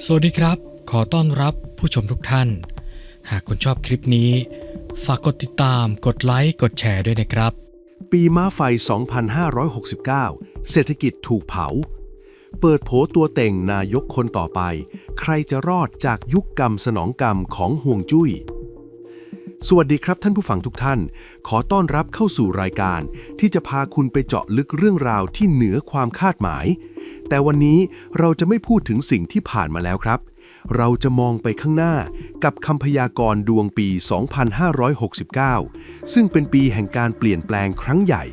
สวัสดีครับ ขอต้อนรับผู้ชมทุกท่าน หากคุณชอบคลิปนี้ ฝากกดติดตาม กดไลค์ กดแชร์ด้วยนะครับ ปีม้าไฟ 2569 เศรษฐกิจถูกเผา เปิดโผตัวเต่งนายกคนต่อไป ใครจะรอดจากยุคกรรมสนองกรรมของห่วงจุย้ย สวัสดีครับท่านผู้ฟังทุกท่าน ขอต้อนรับเข้าสู่รายการ ที่จะพาคุณไปเจาะลึกเรื่องราวที่เหนือความคาดหมาย แต่วันนี้เราจะไม่พูดถึงสิ่งที่ผ่านมาแล้วครับ เราจะมองไปข้างหน้ากับคำพยากรณ์ดวงปี 2569 ซึ่งเป็นปีแห่งการเปลี่ยนแปลงครั้งใหญ่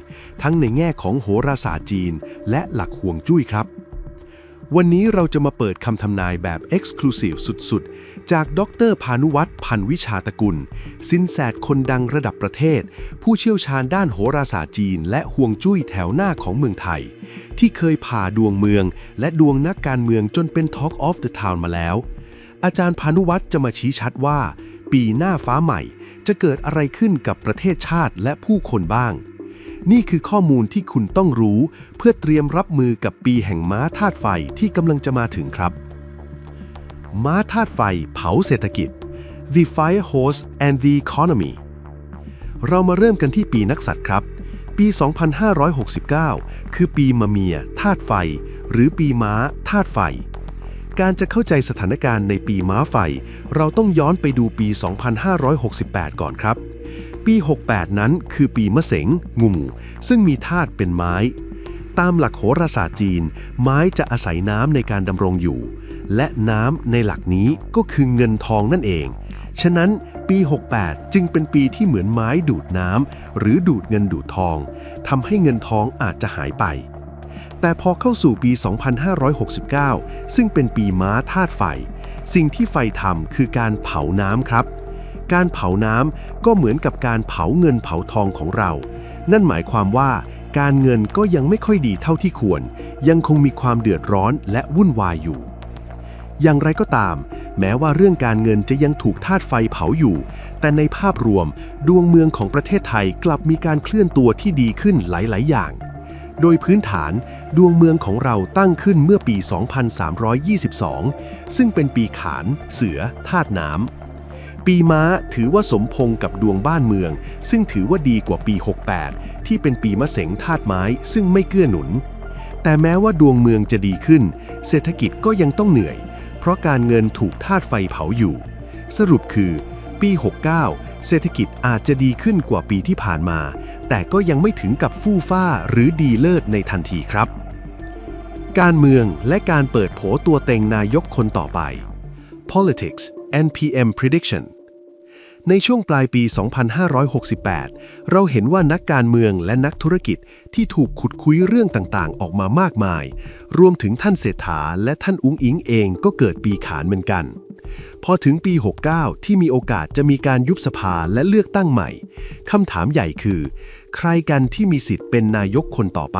ทั้งในแง่ของโหราศาสตร์จีน และหลักห่วงจุ้ยครับ วันนี้เราจะมาเปิดคำทำนายแบบ Exclusive สุดๆ จากดรพานุวัตรพันวิชาตกุล สินแสดคนดังระดับประเทศ ผู้เชี่ยวชาญด้านโหราศาสตร์จีน และห่วงจุ้ยแถวหน้าของเมืองไทย ที่เคยผ่าดวงเมือง และดวงนักการเมืองจนเป็น Talk of the Town มาแล้ว อาจารย์พานุวัตรจะมาชี้ชัดว่า ปีหน้าฟ้าใหม่ จะเกิดอะไรขึ้นกับประเทศชาติและผู้คนบ้าง นี่คือข้อมูลที่คุณต้องรู้เพื่อเตรียมรับมือกับปีแห่งม้าธาตุไฟที่กำลังจะมาถึงครับ ม้าธาตุไฟเผาเศรษฐกิจ The Fire Horse and the Economy เรามาเริ่มกันที่ปีนักษัตริย์ครับ ปี 2569 คือปีมะเมียธาตุไฟ หรือปีม้าธาตุไฟ การจะเข้าใจสถานการณ์ในปีม้าไฟ เราต้องย้อนไปดูปี 2568 ก่อนครับ ปี 68 นั้นคือปีมะเสงงูซึ่งมีธาตุเป็นไม้ ตามหลักโหราศาสตร์จีน ไม้จะอาศัยน้ำในการดำรงอยู่ และน้ำในหลักนี้ก็คือเงินทองนั่นเอง ฉะนั้นปี 68 จึงเป็นปีที่เหมือนไม้ดูดน้ำหรือดูดเงินดูดทองทำให้เงินทองอาจจะหายไป แต่พอเข้าสู่ปี 2569 ซึ่งเป็นปีม้าธาตุไฟ สิ่งที่ไฟทำคือการเผาน้ำครับ การเผาน้ำก็เหมือนกับการเผาเงินเผาทองของเรา นั่นหมายความว่าการเงินก็ยังไม่ค่อยดีเท่าที่ควร ยังคงมีความเดือดร้อนและวุ่นวายอยู่ อย่างไรก็ตาม แม้ว่าเรื่องการเงินจะยังถูกธาตุไฟเผาอยู่ แต่ในภาพรวม ดวงเมืองของประเทศไทยกลับมีการเคลื่อนตัวที่ดีขึ้นหลาย ๆ อย่าง โดยพื้นฐานดวงเมืองของเราตั้งขึ้นเมื่อปี 2322 ซึ่งเป็นปีขาน เสือธาตุน้ำ ปีม้าถือว่าสมพงกับดวงบ้านเมือง ซึ่งถือว่าดีกว่าปี 68 ที่เป็นปีมะเสงธาตุไม้ซึ่งไม่เกื้อหนุน แต่แม้ว่าดวงเมืองจะดีขึ้น เศรษฐกิจก็ยังต้องเหนื่อย เพราะการเงินถูกธาตุไฟเผาอยู่ สรุปคือ ปี 69 เศรษฐกิจอาจจะดีขึ้นกว่าปีที่ผ่านมา แต่ก็ยังไม่ถึงกับฟู่ฟ้าหรือดีเลิศในทันทีครับ การเมืองและการเปิดโผตัวเต็งนายกคนต่อไป politics NPM prediction ในช่วงปลายปี 2568 เราเห็นว่านักการเมืองและนักธุรกิจที่ถูกขุดคุยเรื่องต่างๆ ออกมามากมาย รวมถึงท่านเศรษฐาและท่านอุ้งอิงเองก็เกิดปีขานเหมือนกัน พอถึงปี 69 ที่มีโอกาสจะมีการยุบสภาและเลือกตั้งใหม่ คำถามใหญ่คือ ใครกันที่มีสิทธิ์เป็นนายกคนต่อไป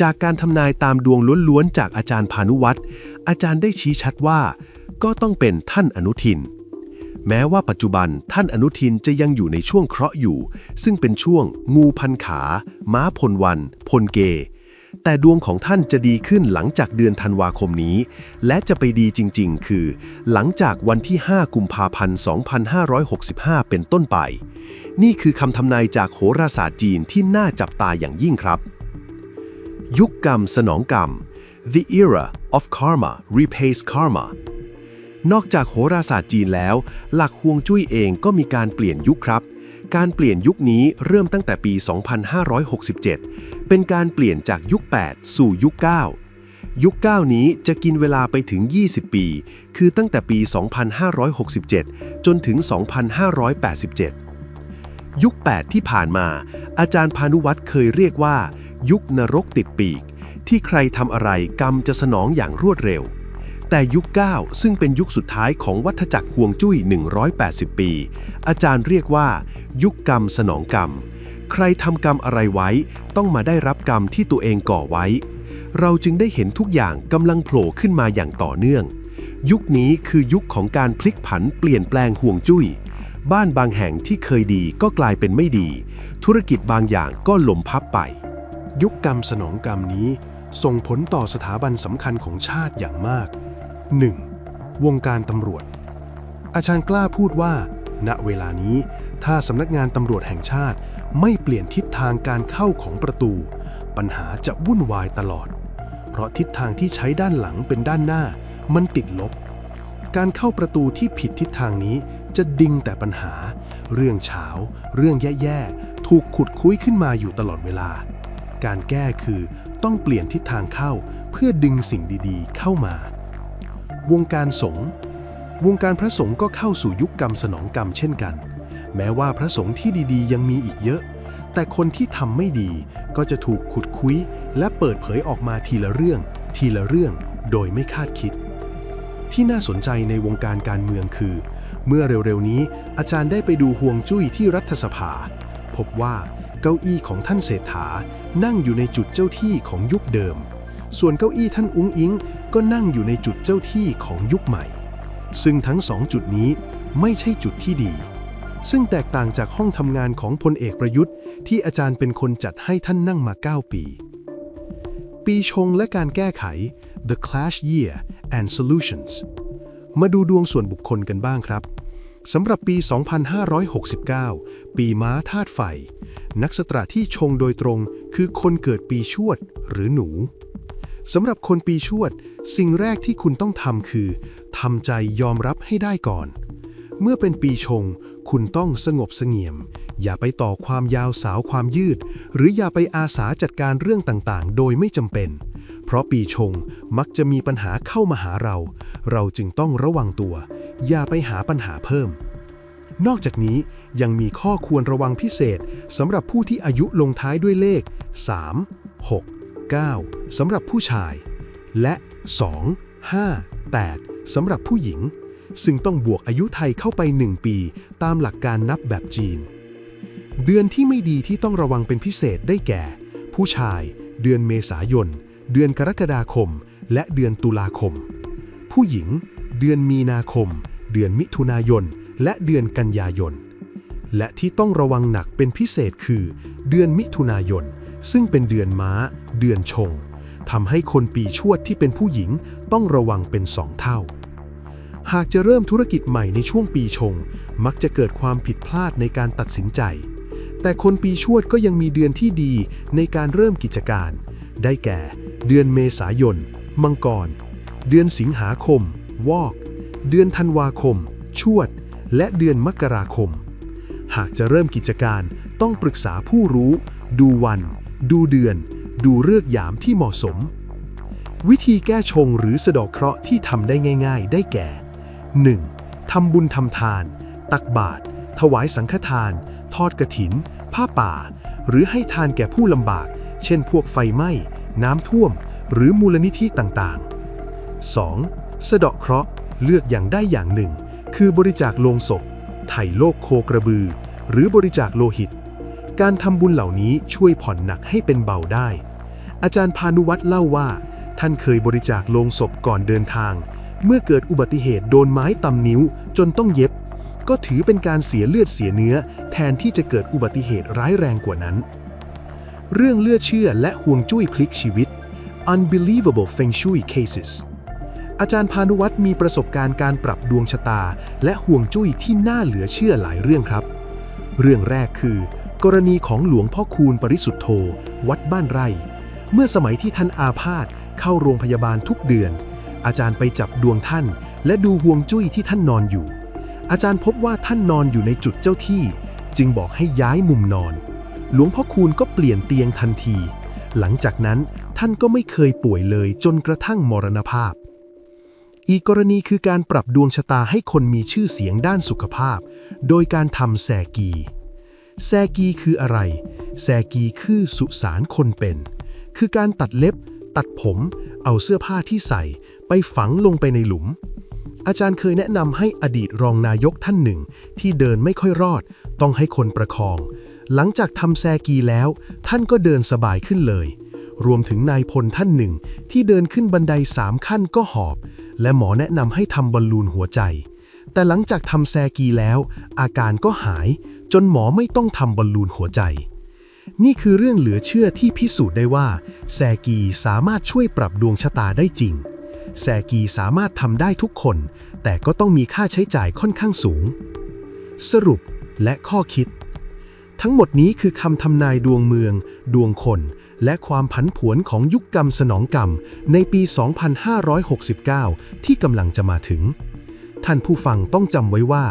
จากการทำนายตามดวงล้วนๆ จากอาจารย์พานุวัตรอาจารย์ได้ชี้ชัดว่า ก็ต้องเป็นท่านอนุทิน แม้ว่าปัจจุบันท่านอนุทินจะยังอยู่ในช่วงเคราะห์อยู่ ซึ่งเป็นช่วง งูพันขา ม้าพลวัน พลเก แต่ดวงของท่านจะดีขึ้นหลังจากเดือนธันวาคมนี้ และจะไปดีจริง ๆ คือ หลังจากวันที่ 5 กุมภาพันธ์ 2565 เป็นต้นไป นี่คือคำทำนายจากโหราศาสตร์จีนที่น่าจับตาอย่างยิ่งครับ ยุคกรรมสนองกรรม The era of karma repays karma นอกจากโหราศาสตร์จีนแล้ว หลักฮวงจุ้ยเองก็มีการเปลี่ยนยุคครับ การเปลี่ยนยุคนี้เริ่มตั้งแต่ปี 2567 เป็นการเปลี่ยนจากยุค 8 สู่ยุค 9 ยุค 9 นี้จะกินเวลาไปถึง 20 ปี คือตั้งแต่ปี 2567 จนถึง 2587 ยุค 8 ที่ผ่านมา อาจารย์พานุวัตรเคยเรียกว่า ยุคนรกติดปีก ที่ใครทำอะไรกรรมจะสนองอย่างรวดเร็ว แต่ยุค 9 ซึ่งเป็นยุคสุดท้ายของวัฏจักรห่วงจุ้ย 180 ปี อาจารย์เรียกว่า ยุคกรรมสนองกรรม ใครทำกรรมอะไรไว้ ต้องมาได้รับกรรมที่ตัวเองก่อไว้ เราจึงได้เห็นทุกอย่างกำลังโผล่ขึ้นมาอย่างต่อเนื่อง ยุคนี้คือยุคของการพลิกผันเปลี่ยนแปลงห่วงจุ้ย บ้านบางแห่งที่เคยดีก็กลายเป็นไม่ดี ธุรกิจบางอย่างก็ล้มพับไป ยุคกรรมสนองกรรมนี้ส่งผลต่อสถาบันสำคัญของชาติอย่างมาก 1. วงการตำรวจ อาจารย์กล้าพูดว่า ณเวลานี้ ถ้าสำนักงานตำรวจแห่งชาติไม่เปลี่ยนทิศทางการเข้าของประตู ปัญหาจะวุ่นวายตลอด เพราะทิศทางที่ใช้ด้านหลังเป็นด้านหน้า มันติดลบ การเข้าประตูที่ผิดทิศทางนี้จะดิ่งแต่ปัญหา เรื่องเฉาเรื่องแย่ๆ ถูกขุดคุ้ยขึ้นมาอยู่ตลอดเวลา การแก้คือต้องเปลี่ยนทิศทางเข้าเพื่อดึงสิ่งดีๆ เข้ามา วงการสงฆ์วงการพระสงฆ์ก็เข้าสู่ยุคกรรมสนองกรรมเช่นกัน แม้ว่าพระสงฆ์ที่ดีๆ ยังมีอีกเยอะ แต่คนที่ทำไม่ดีก็จะถูกขุดคุ้ยและเปิดเผยออกมาทีละเรื่อง ทีละเรื่องโดยไม่คาดคิด ที่น่าสนใจในวงการการเมืองคือ เมื่อเร็วๆนี้อาจารย์ได้ไปดูห่วงจุ้ยที่รัฐสภา พบว่าเก้าอี้ของท่านเศรษฐานั่งอยู่ในจุดเจ้าที่ของยุคเดิม ส่วนเก้าอี้ท่านอุ้งอิงก็นั่งอยู่ในจุดเจ้าที่ของยุคใหม่ ซึ่งทั้งสองจุดนี้ไม่ใช่จุดที่ดี ซึ่งแตกต่างจากห้องทำงานของพลเอกประยุทธ์ ที่อาจารย์เป็นคนจัดให้ท่านนั่งมา 9 ปี ปีชงและการแก้ไข The Clash Year and Solutions มาดูดวงส่วนบุคคลกันบ้างครับสำหรับปี 2569 ปีม้าธาตุไฟ นักสตราที่ชงโดยตรงคือคนเกิดปีชวดหรือหนู สำหรับคนปีชวด สิ่งแรกที่คุณต้องทำคือทำใจยอมรับให้ได้ก่อน เมื่อเป็นปีชง คุณต้องสงบเสงี่ยม อย่าไปต่อความยาวสาวความยืด หรืออย่าไปอาสาจัดการเรื่องต่างๆ โดยไม่จำเป็น เพราะปีชงมักจะมีปัญหาเข้ามาหาเรา เราจึงต้องระวังตัว อย่าไปหาปัญหาเพิ่ม นอกจากนี้ยังมีข้อควรระวังพิเศษสำหรับผู้ที่อายุลงท้ายด้วยเลข 3 6 9สำหรับผู้ชาย และ 2 5 8สำหรับผู้หญิง ซึ่งต้องบวกอายุไทยเข้าไป 1 ปี ตามหลักการนับแบบจีน เดือนที่ไม่ดีที่ต้องระวังเป็นพิเศษได้แก่ ผู้ชาย เดือนเมษายน เดือนกรกฎาคม และเดือนตุลาคม ผู้หญิง เดือนมีนาคม เดือนมิถุนายน และเดือนกันยายนและที่ต้องระวังหนักเป็นพิเศษคือ เดือนมิถุนายน ซึ่งเป็นเดือนม้า เดือนชงทำให้คนปีชวดที่เป็นผู้หญิงต้องระวังเป็นสองเท่า หากจะเริ่มธุรกิจใหม่ในช่วงปีชง มักจะเกิดความผิดพลาดในการตัดสินใจ แต่คนปีชวดก็ยังมีเดือนที่ดีในการเริ่มกิจการ ได้แก่ เดือนเมษายน มังกร เดือนสิงหาคม วอก เดือนธันวาคม ชวด และเดือนมกราคม หากจะเริ่มกิจการต้องปรึกษาผู้รู้ ดูวัน ดูเดือน ดูเลือกยามที่เหมาะสม วิธีแก้ชงหรือสะดอกเคราะห์ที่ทำได้ง่าย ๆ ได้แก่ 1. ทำบุญทำทาน ตักบาตรถวายสังฆทาน ทอดกระถิน ผ้าป่า หรือให้ทานแก่ผู้ลำบาก เช่นพวกไฟไหม้ น้ำท่วม หรือมูลนิธิต่างๆ 2. สะดาะเคราะห์เลือกอย่างได้อย่างหนึ่ง คือบริจาคโลงศพ ไถ่โลกโคกระบือ หรือบริจาคโลหิต การทำบุญเหล่านี้ช่วยผ่อนหนักให้เป็นเบาได้ อาจารย์พานุวัตรเล่าว่า ท่านเคยบริจาคโลงศพก่อนเดินทาง เมื่อเกิดอุบัติเหตุโดนไม้ตำนิ้วจนต้องเย็บ ก็ถือเป็นการเสียเลือดเสียเนื้อ แทนที่จะเกิดอุบัติเหตุร้ายแรงกว่านั้น เรื่องเลือดเชื่อและห่วงจุ้ยพลิกชีวิต Unbelievable Feng Shui Cases อาจารย์พานุวัตรมีประสบการณ์การปรับดวงชะตา และห่วงจุ้ยที่น่าเหลือเชื่อหลายเรื่องครับ เรื่องแรกคือ กรณีของหลวงพ่อคูณปริสุทธโธ วัดบ้านไร่ เมื่อสมัยที่ท่านอาพาธเข้าโรงพยาบาลทุกเดือน อาจารย์ไปจับดวงท่าน และดูห่วงจุ้ยที่ท่านนอนอยู่ อาจารย์พบว่าท่านนอนอยู่ในจุดเจ้าที่ จึงบอกให้ย้ายมุมนอน หลวงพ่อคูณก็เปลี่ยนเตียงทันที หลังจากนั้นท่านก็ไม่เคยป่วยเลยจนกระทั่งมรณภาพ อีกกรณีคือการปรับดวงชะตาให้คนมีชื่อเสียงด้านสุขภาพ โดยการทำแซกี แซกีคืออะไร แซกีคือสุสานคนเป็น คือการตัดเล็บ ตัดผม เอาเสื้อผ้าที่ใส่ ไปฝังลงไปในหลุม อาจารย์เคยแนะนำให้อดีตรองนายกท่านหนึ่ง ที่เดินไม่ค่อยรอด ต้องให้คนประคอง หลังจากทำแซกีแล้ว ท่านก็เดินสบายขึ้นเลย รวมถึงนายพลท่านหนึ่ง ที่เดินขึ้นบันไดสามขั้นก็หอบ และหมอแนะนำให้ทำบอลลูนหัวใจ แต่หลังจากทำแซกีแล้ว อาการก็หาย จนหมอไม่ต้องทำบอลลูนหัวใจ นี่คือเรื่องเหลือเชื่อที่พิสูจน์ได้ว่า แซกีสามารถช่วยปรับดวงชะตาได้จริง แซกีสามารถทำได้ทุกคน แต่ก็ต้องมีค่าใช้จ่ายค่อนข้างสูง สรุปและข้อคิด ทั้งหมดนี้คือคำทำนายดวงเมือง ดวงคน และความผันผวนของยุคกรรมสนองกรรม ในปี 2569 ที่กำลังจะมาถึง ท่านผู้ฟังต้องจำไว้ว่า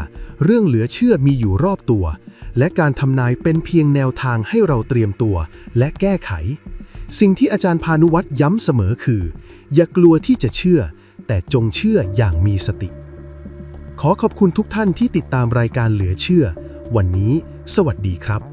เรื่องเหลือเชื่อมีอยู่รอบตัว และการทำนายเป็นเพียงแนวทางให้เราเตรียมตัว และแก้ไข สิ่งที่อาจารย์พานุวัตรย้ำเสมอคือ อย่ากลัวที่จะเชื่อ แต่จงเชื่ออย่างมีสติ ขอขอบคุณทุกท่านที่ติดตามรายการเหลือเชื่อ วันนี้ สวัสดีครับ